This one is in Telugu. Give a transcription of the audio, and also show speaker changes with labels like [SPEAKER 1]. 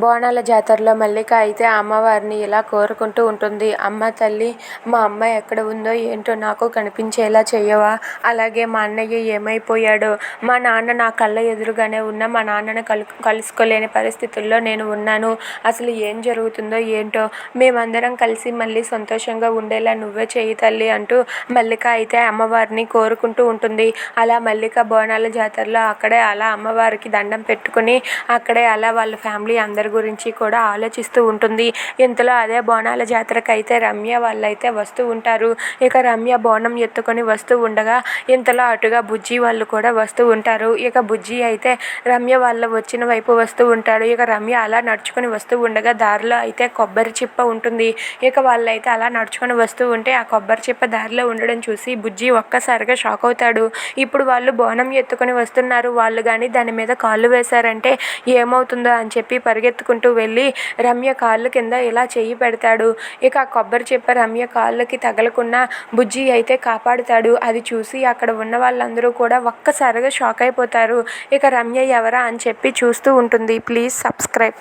[SPEAKER 1] బోనాల జాతరలో మల్లిక అయితే అమ్మవారిని ఇలా కోరుకుంటూ ఉంటుంది. అమ్మ తల్లి మా అమ్మ ఎక్కడ ఉందో ఏంటో నాకు కనిపించేలా చేయవా అలాగే మా అన్నయ్య ఏమైపోయాడో? మా నాన్న నా కళ్ళ ఎదురుగానే ఉన్న మా నాన్నను కలు కలుసుకోలేని పరిస్థితుల్లో నేను ఉన్నాను. అసలు ఏం జరుగుతుందో ఏంటో? మేమందరం కలిసి మళ్ళీ సంతోషంగా ఉండేలా నువ్వే చేయి తల్లి అంటూ మల్లిక అయితే అమ్మవారిని కోరుకుంటూ ఉంటుంది. అలా మల్లిక బోనాల జాతరలో అక్కడే అలా అమ్మవారికి దండం పెట్టుకుని అక్కడే అలా వాళ్ళ ఫ్యామిలీ అందరూ గురించి కూడా ఆలోచిస్తూ ఉంటుంది. ఇంతలో అదే బోనాల జాతరకు అయితే రమ్య వాళ్ళైతే వస్తూ ఉంటారు. ఇక రమ్య బోనం ఎత్తుకొని వస్తూ ఉండగా ఇంతలో అటుగా బుజ్జి వాళ్ళు కూడా వస్తూ ఉంటారు. ఇక బుజ్జి అయితే రమ్య వాళ్ళ వచ్చిన వైపు వస్తూ ఉంటాడు. ఇక రమ్య అలా నడుచుకొని వస్తూ ఉండగా దారిలో అయితే కొబ్బరి చిప్ప ఉంటుంది. ఇక వాళ్ళైతే అలా నడుచుకొని వస్తూ ఉంటే ఆ కొబ్బరి చిప్ప దారిలో ఉండడం చూసి బుజ్జి ఒక్కసారిగా షాక్ అవుతాడు. ఇప్పుడు వాళ్ళు బోనం ఎత్తుకొని వస్తున్నారు. వాళ్ళు కానీ దాని మీద కాళ్ళు వేశారంటే ఏమవుతుందో అని చెప్పి పరిగెత్తుకుంటూ వెళ్ళి రమ్య కాళ్ళు కింద ఇలా చెయ్యి పెడతాడు. ఇక ఆ కొబ్బరి చిప్ప రమ్య కాళ్ళకి తగలకుండా బుజ్జి అయితే కాపాడుతాడు. అది చూసి అక్కడ ఉన్న వాళ్ళందరూ కూడా ఒక్కసారిగా షాక్ అయిపోతారు. ఇక రమ్య ఎవరా అని చెప్పి చూస్తూ ఉంటుంది. Please subscribe.